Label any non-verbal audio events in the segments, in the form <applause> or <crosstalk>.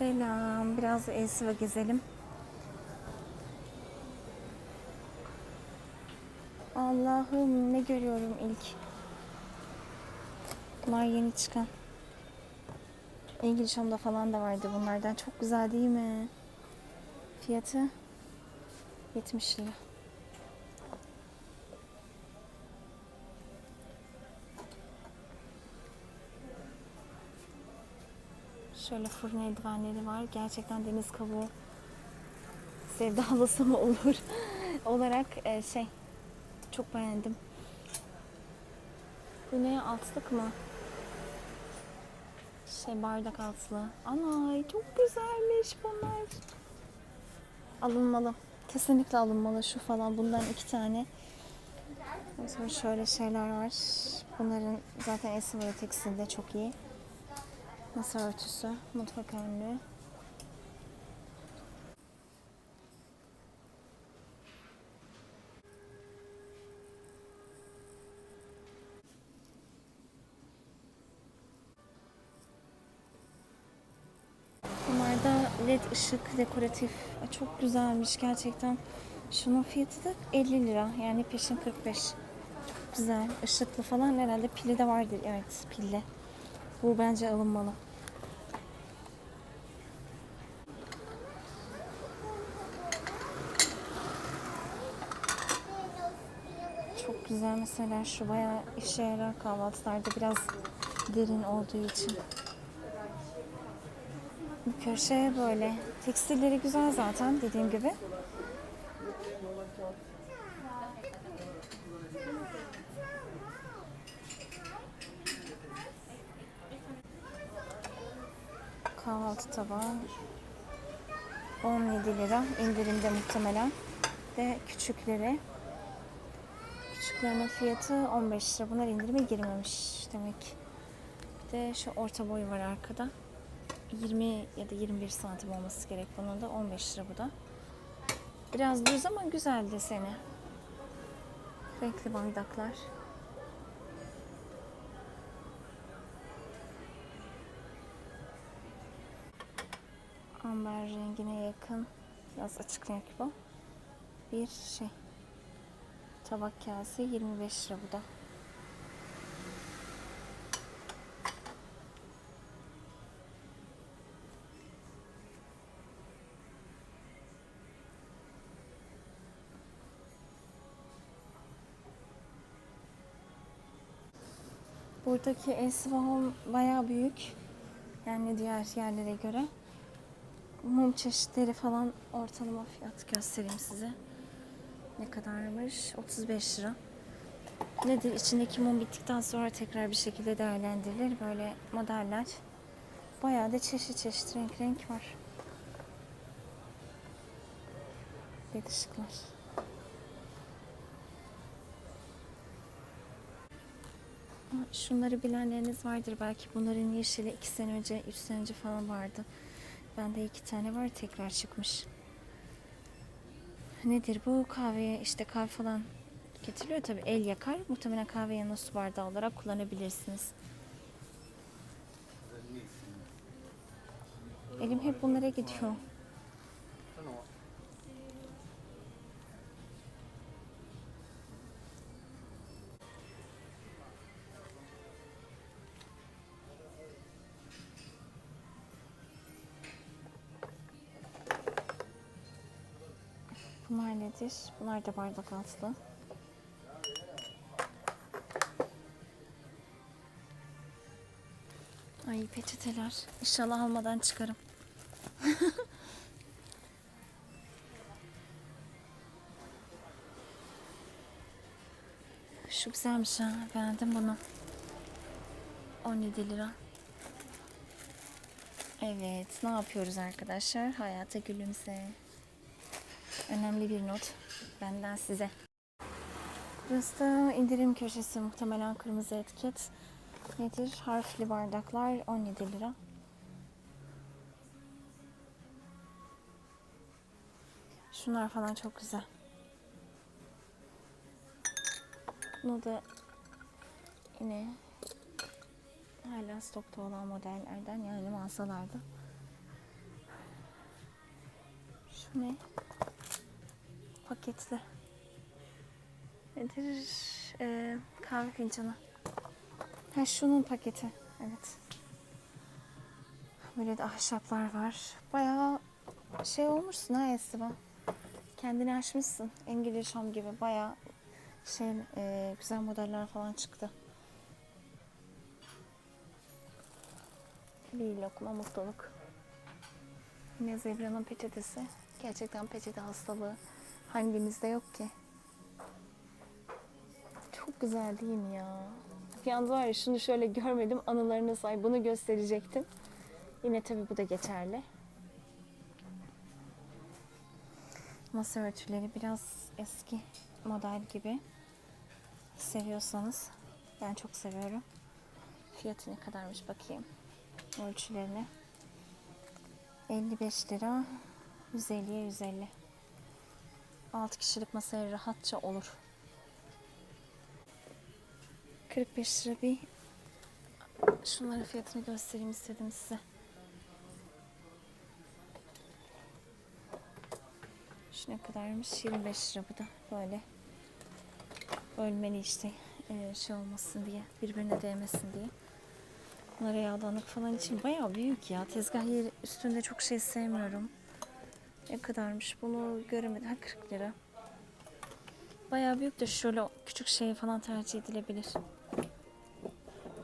Selam. Biraz Elsiva gezelim. Allah'ım ne görüyorum ilk. Bunlar yeni çıkan. İngiliz Home'da falan da vardı bunlardan. Çok güzel değil mi? Fiyatı 70 lira. Şöyle fırın eldivenleri var. Gerçekten deniz kabuğu sevdalısı mı olur <laughs> olarak e, şey çok beğendim. Bu ne altlık mı? Şey bardak altlığı. Ana çok güzelmiş bunlar. Alınmalı. Kesinlikle alınmalı şu falan. Bundan iki tane. Sonra şöyle şeyler var. Bunların zaten esim ve tekstilde çok iyi. Masa örtüsü, mutfak önlüğü. Bunlar led ışık dekoratif. Çok güzelmiş gerçekten. Şunun fiyatı da 50 lira. Yani peşin 45. Çok güzel. Işıklı falan herhalde pili de vardır. Evet pilli. Bu bence alınmalı. Çok güzel mesela şu bayağı işe yarar kahvaltılarda biraz derin olduğu için. Bu köşeye böyle. Tekstilleri güzel zaten dediğim gibi. Kahvaltı tabağı 17 lira indirimde muhtemelen. Ve küçükleri küçüklerinin fiyatı 15 lira. Bunlar indirime girmemiş demek. Bir de şu orta boy var arkada. 20 ya da 21 santim olması gerek bunun da. 15 lira bu da. Biraz düz ama güzel deseni. Renkli bardaklar amber rengine yakın biraz açık renk bu bir şey tabak kase 25 lira bu da Buradaki Esva Home bayağı büyük. Yani diğer yerlere göre. Mum çeşitleri falan ortalama fiyat göstereyim size. Ne kadarmış? 35 lira. Nedir? İçindeki mum bittikten sonra tekrar bir şekilde değerlendirilir. Böyle modeller. Bayağı da çeşit çeşit renk renk var. Led ışıklar. Şunları bilenleriniz vardır belki. Bunların yeşili 2 sene önce, 3 sene önce falan vardı. Bende iki tane var tekrar çıkmış. Nedir bu? Kahveye işte kahve falan getiriliyor tabii el yakar. Muhtemelen kahve yanına su bardağı olarak kullanabilirsiniz. Elim hep bunlara gidiyor. Bunlar nedir? Bunlar da bardak altlı. Ay peçeteler. İnşallah almadan çıkarım. <laughs> Şu güzelmiş ha. Beğendim bunu. 17 lira. Evet. Ne yapıyoruz arkadaşlar? Hayata gülümse. Önemli bir not benden size. Burası da indirim köşesi muhtemelen kırmızı etiket. Nedir? Harfli bardaklar 17 lira. Şunlar falan çok güzel. Bunu da yine hala stokta olan modellerden yani mağazalarda. Şu ne? Paketli. Nedir? Ee, kahve fincanı. Ha şunun paketi. Evet. Böyle de ahşaplar var. Bayağı şey olmuşsun ha Esteban. Kendini aşmışsın. İngiliz Home gibi bayağı şey e, güzel modeller falan çıktı. Bir lokma mutluluk. Yine Zebra'nın peçetesi. Gerçekten peçete hastalığı hangimizde yok ki? Çok güzel değil mi ya? Anda var ya şunu şöyle görmedim anılarını say bunu gösterecektim. Yine tabii bu da geçerli. Masa örtüleri biraz eski model gibi. Seviyorsanız ben çok seviyorum. Fiyatı ne kadarmış bakayım. Ölçülerine. 55 lira. 150'ye 150. 6 kişilik masaya rahatça olur. 45 lira bir şunların fiyatını göstereyim istedim size. Şu ne kadarmış? 25 lira bu da böyle. Bölmeli işte ee, şey olmasın diye, birbirine değmesin diye. Bunlara yağdanlık falan için bayağı büyük ya. Tezgah yeri üstünde çok şey sevmiyorum. Ne kadarmış bunu göremedim. Ha 40 lira. Bayağı büyük de şöyle küçük şey falan tercih edilebilir.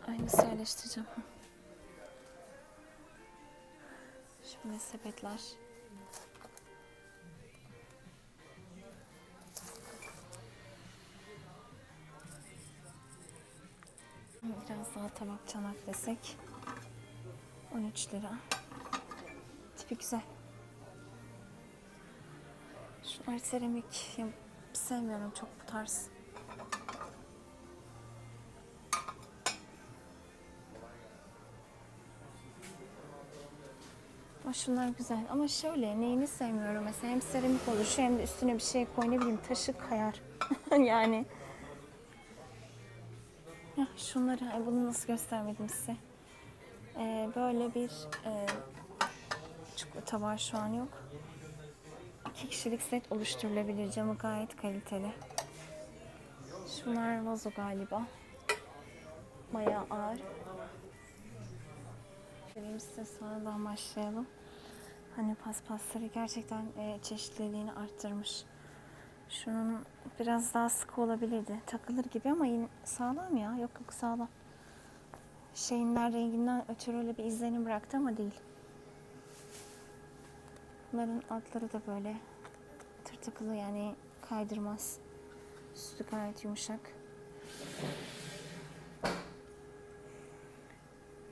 Aynısı yerleştireceğim. Şimdi sepetler. Biraz daha tabak çanak desek. 13 lira. Tipi güzel. Şunlar seramik. Sevmiyorum çok bu tarz. Ama şunlar güzel. Ama şöyle neyini sevmiyorum mesela hem seramik olur şu hem de üstüne bir şey koy ne bileyim taşı kayar. <laughs> yani. Heh, şunları ay bunu nasıl göstermedim size. Ee, böyle bir e, var şu an yok. İki kişilik set oluşturulabilir. Camı gayet kaliteli. Şunlar vazo galiba. Bayağı ağır. Vereyim size sonradan başlayalım. Hani paspasları gerçekten e, çeşitliliğini arttırmış. Şunun biraz daha sıkı olabilirdi. Takılır gibi ama yine sağlam ya. Yok yok sağlam. Şeyinler renginden ötürü öyle bir izlenim bıraktı ama değil. Bunların altları da böyle tırtıklı yani kaydırmaz. Üstü gayet yumuşak.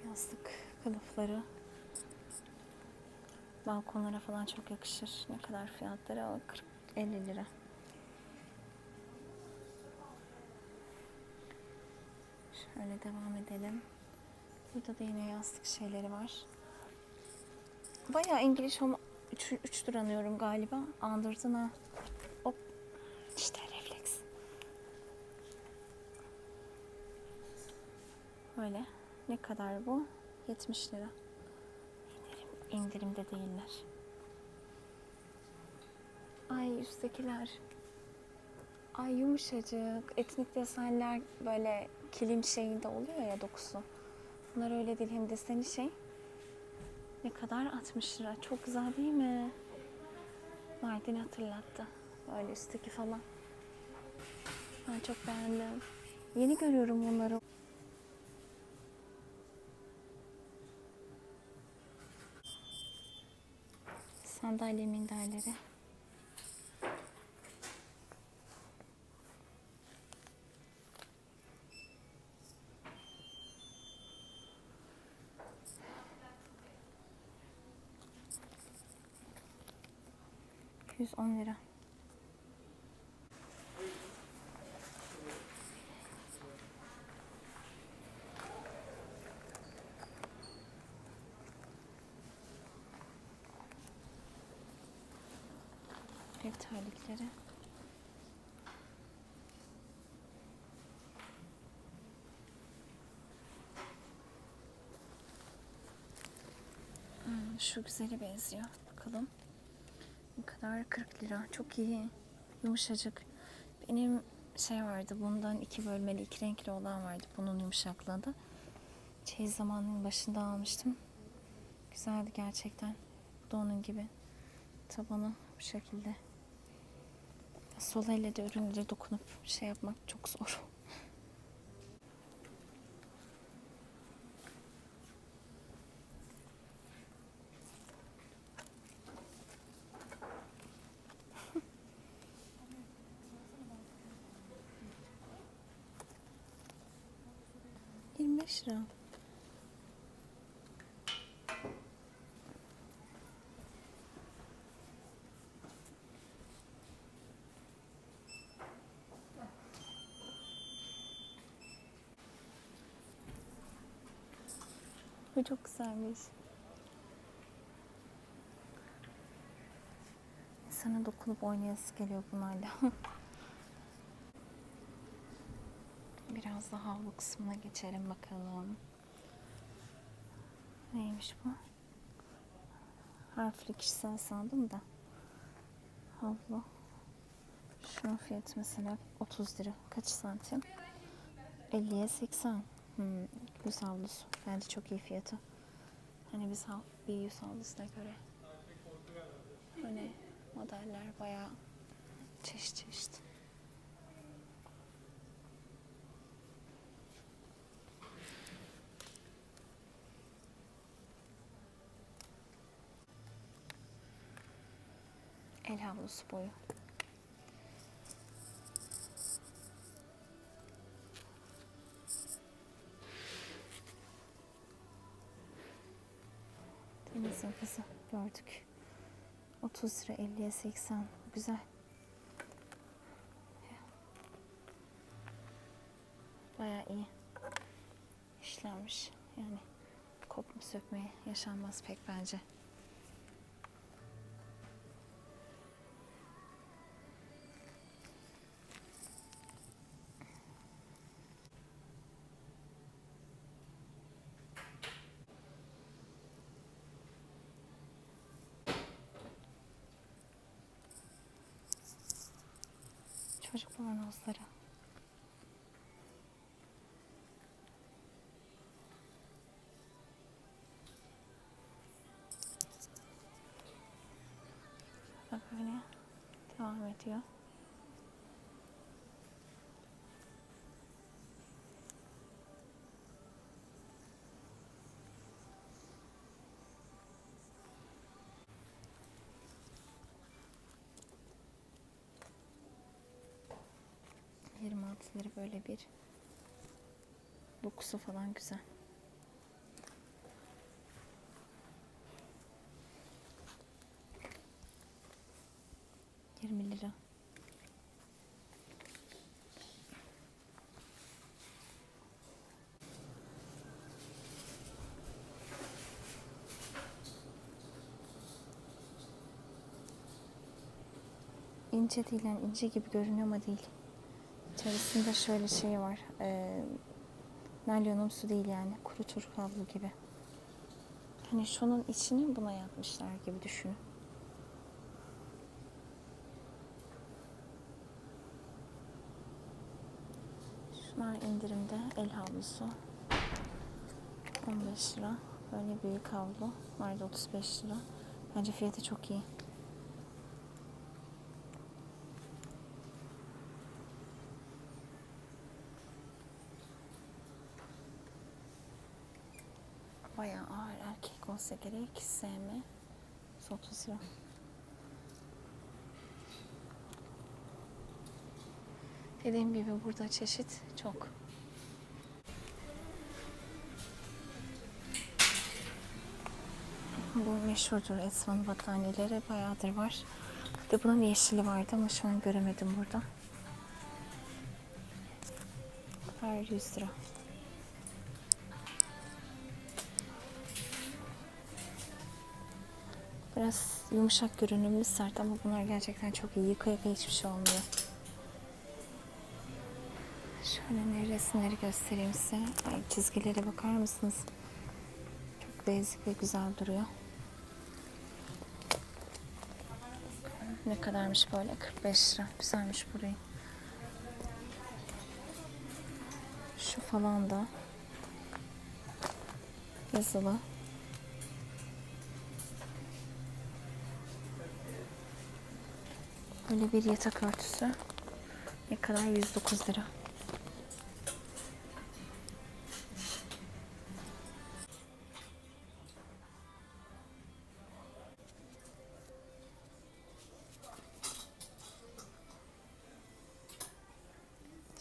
Yastık kılıfları. Balkonlara falan çok yakışır. Ne kadar fiyatları? O 40 50 lira. Şöyle devam edelim. Burada da yine yastık şeyleri var. Bayağı İngiliz Home 3 tur anıyorum galiba. Andırdın ha. Hop. İşte refleks. Böyle. Ne kadar bu? 70 lira. İndirim, indirimde değiller. Ay üsttekiler. Ay yumuşacık. Etnik desenler böyle kilim şeyinde oluyor ya dokusu. Bunlar öyle değil. Hem deseni şey. Ne kadar? 60 lira. Çok güzel değil mi? Mardin'i hatırlattı. Böyle üstteki falan. Ben çok beğendim. Yeni görüyorum bunları. Sandalye minderleri. Yüz on lira. Ev terlikleri. Hmm, şu güzeli benziyor. Kadar 40 lira. Çok iyi. Yumuşacık. Benim şey vardı. Bundan iki bölmeli, iki renkli olan vardı. Bunun yumuşaklığında. Çeyiz zamanının başında almıştım. Güzeldi gerçekten. Bu da onun gibi. Tabanı bu şekilde. Sol elle de ürünlere dokunup şey yapmak çok zor. Yirmi beş lira. Bu çok güzelmiş. İnsana dokunup oynayası geliyor bunlarla. <laughs> Da havlu kısmına geçelim bakalım. Neymiş bu? Harfli kişisel sandım da. Havlu. Şunun fiyatı mesela 30 lira. Kaç santim? 50'ye 80. Hmm, yüz havlusu. Bence çok iyi fiyatı. Hani biz hav- bir yüz havlusuna göre. Hani modeller bayağı çeşit çeşit. El havlusu boyu. Denizin kızı gördük. 30 lira 50'ye 80. Güzel. Bayağı iyi. işlenmiş. Yani kopma sökmeye yaşanmaz pek bence. Çocuk bornozları. Bak böyle devam ediyor. Altıları böyle bir dokusu falan güzel. Yirmi lira. İnce değil yani ince gibi görünüyor ama değil. İçerisinde şöyle şey var. E, naylonumsu değil yani. Kurutur havlu gibi. Hani şunun içini buna yapmışlar gibi düşünün. Şunlar indirimde. El havlusu. 15 lira. Böyle büyük havlu. Bunlar da 35 lira. Bence fiyatı çok iyi. Ağır erkek olsa gerek. SM 30 lira. Dediğim gibi burada çeşit çok. Bu meşhurdur Esman battaniyeleri bayağıdır var. Bir de bunun yeşili vardı ama şu an göremedim burada. Her 100 lira. Biraz yumuşak görünümlü sert ama bunlar gerçekten çok iyi. Yıka yıka hiçbir şey olmuyor. Şöyle ne resimleri göstereyim size. Ay, çizgilere bakar mısınız? Çok basic ve güzel duruyor. Ne kadarmış böyle? 45 lira. Güzelmiş burayı. Şu falan da yazılı. Böyle bir yatak örtüsü. Ne kadar? 109 lira.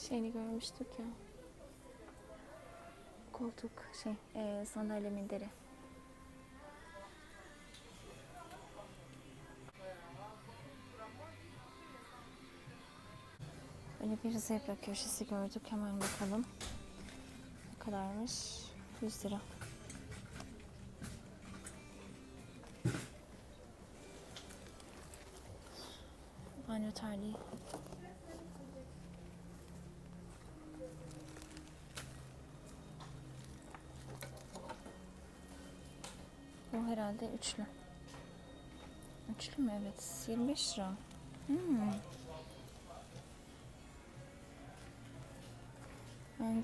Şeyini görmüştük ya. Koltuk şey, e, sandalye minderi. Böyle bir zebra köşesi gördük. Hemen bakalım. Ne kadarmış? 100 lira. Banyo terliği. Bu herhalde üçlü. Üçlü mü? Evet. 25 lira. Hmm.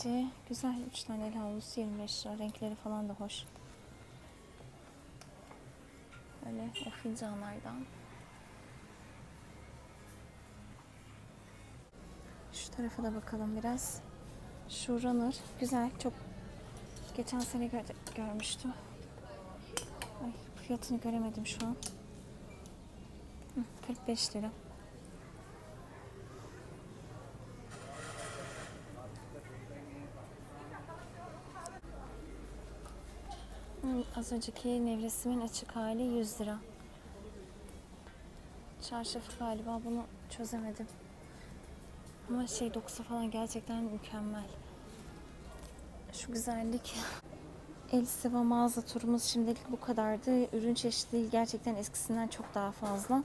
Bence güzel. Üç tane el havlusu 25 lira. Renkleri falan da hoş. Böyle o fincanlardan. Şu tarafa da bakalım biraz. Şu runner güzel. Çok geçen sene gör- görmüştüm. Ay fiyatını göremedim şu an. Hı, 45 lira. Az önceki nevresimin açık hali 100 lira. Çarşafı galiba bunu çözemedim. Ama şey dokusu falan gerçekten mükemmel. Şu güzellik. El Siva mağaza turumuz şimdilik bu kadardı. Ürün çeşitliliği gerçekten eskisinden çok daha fazla.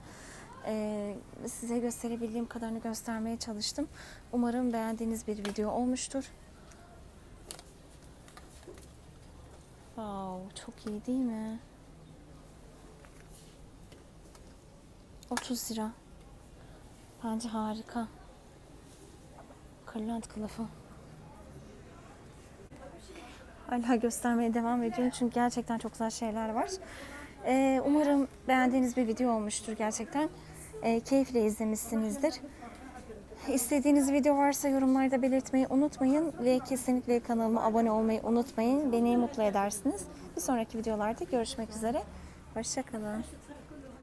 Ee, size gösterebildiğim kadarını göstermeye çalıştım. Umarım beğendiğiniz bir video olmuştur. Wow, çok iyi değil mi? 30 lira. Bence harika. Kırlent kılıfı. Hala göstermeye devam ediyorum çünkü gerçekten çok güzel şeyler var. Ee, umarım beğendiğiniz bir video olmuştur gerçekten. Ee, keyifle izlemişsinizdir. İstediğiniz video varsa yorumlarda belirtmeyi unutmayın ve kesinlikle kanalıma abone olmayı unutmayın. Beni mutlu edersiniz. Bir sonraki videolarda görüşmek üzere. Hoşçakalın.